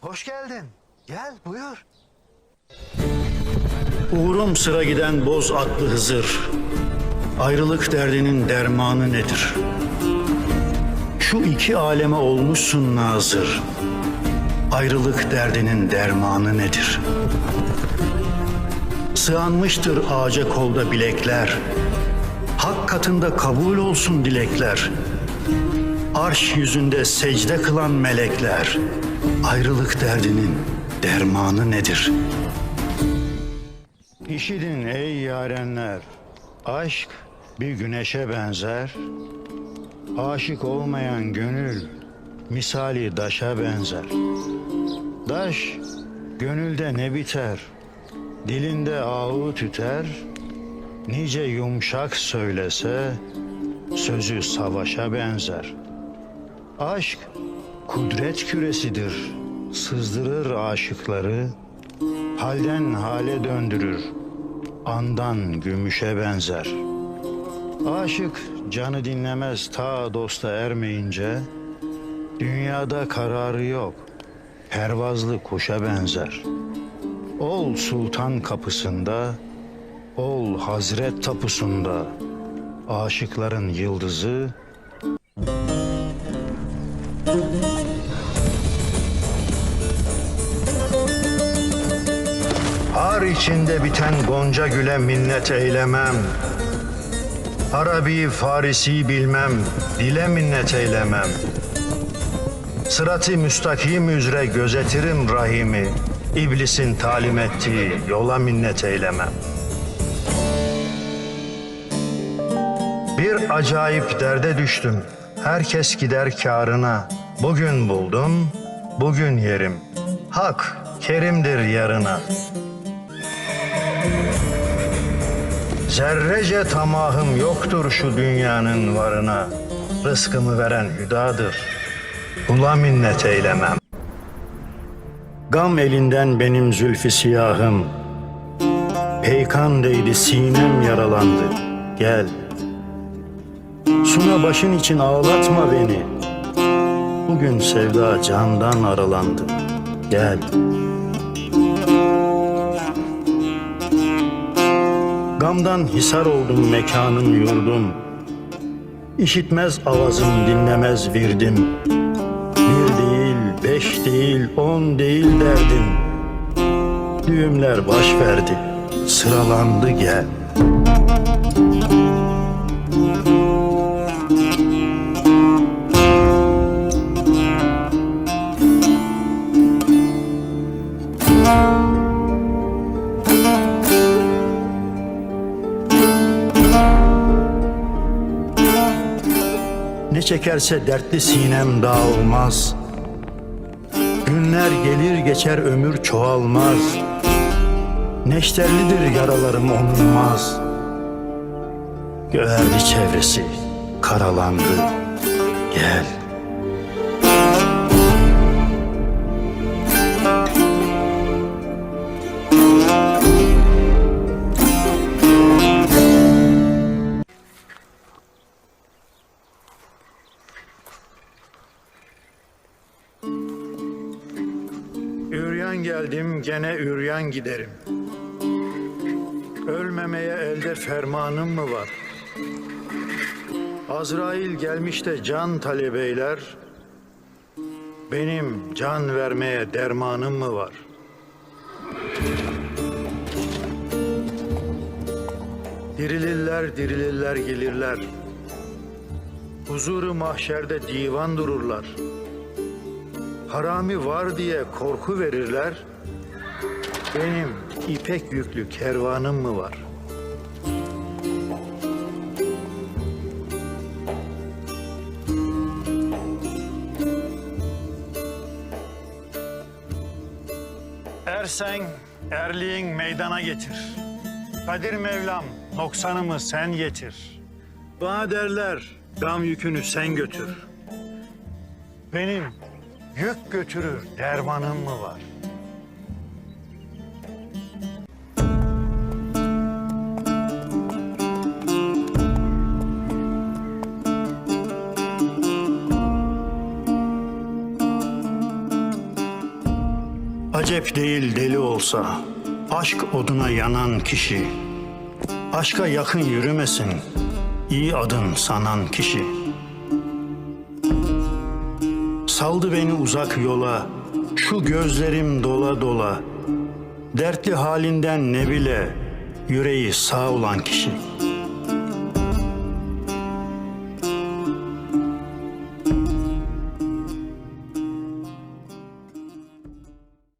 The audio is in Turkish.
Hoş geldin. Gel buyur. Uğrum sıra giden boz atlı Hızır. Ayrılık derdinin dermanı nedir? Şu iki aleme olmuşsun nazır. Ayrılık derdinin dermanı nedir? Sığanmıştır ağaca kolda bilekler. Hak katında kabul olsun dilekler. Arş yüzünde secde kılan melekler. Ayrılık derdinin dermanı nedir?'' İşidin ey yarenler, aşk bir güneşe benzer. Aşık olmayan gönül misali daşa benzer. Daş gönülde ne biter, dilinde ağı tüter. Nice yumuşak söylese sözü savaşa benzer. Aşk kudret küresidir, sızdırır aşıkları. Halden hale döndürür, andan gümüşe benzer. Aşık canı dinlemez ta dosta ermeyince, dünyada kararı yok, pervazlı kuşa benzer. Ol sultan kapısında, ol hazret tapusunda, aşıkların yıldızı Har içinde biten gonca güle minnet eylemem. Arabi, Farisi bilmem, dile minnet eylemem. Sıratı müstakim üzere gözetirim rahimi. İblisin talim ettiği yola minnet eylemem. Bir acayip derde düştüm. Herkes gider kârına. Bugün buldum, bugün yerim. Hak kerimdir yarına. Zerrece tamahım yoktur şu dünyanın varına. Rızkımı veren hüdadır. Kula minnet eylemem. Gam elinden benim zülfü siyahım. Peykan değdi sinem yaralandı. Gel. Suna başın için ağlatma beni. Bugün sevda candan aralandı. Gel. Gamdan hisar oldum mekanım yurdum. İşitmez avazım dinlemez virdim. Bir değil, beş değil, on değil derdim. Düğümler baş verdi, sıralandı gel. Ne çekerse dertli sinem dağılmaz. Günler gelir geçer ömür çoğalmaz. Neşterlidir yaralarım onulmaz. Göğerdi çevresi, karalandı. Gel. Geldim gene üryan giderim. Ölmemeye elde fermanım mı var? Azrail gelmiş de can talebeyler. Benim can vermeye dermanım mı var? Dirilirler dirilirler gelirler. Huzuru mahşerde divan dururlar. Harami var diye korku verirler. Benim ipek yüklü kervanım mı var? Ersen erliğin meydana getir. Kadir Mevlam noksanımı sen getir. Bana derler gam yükünü sen götür. Benim yük götürür dermanım mı var? Acep değil deli olsa, aşk oduna yanan kişi. Aşka yakın yürümesin, iyi adın sanan kişi. Saldı beni uzak yola, şu gözlerim dola dola. Dertli halinden ne bile, yüreği sağ olan kişi.''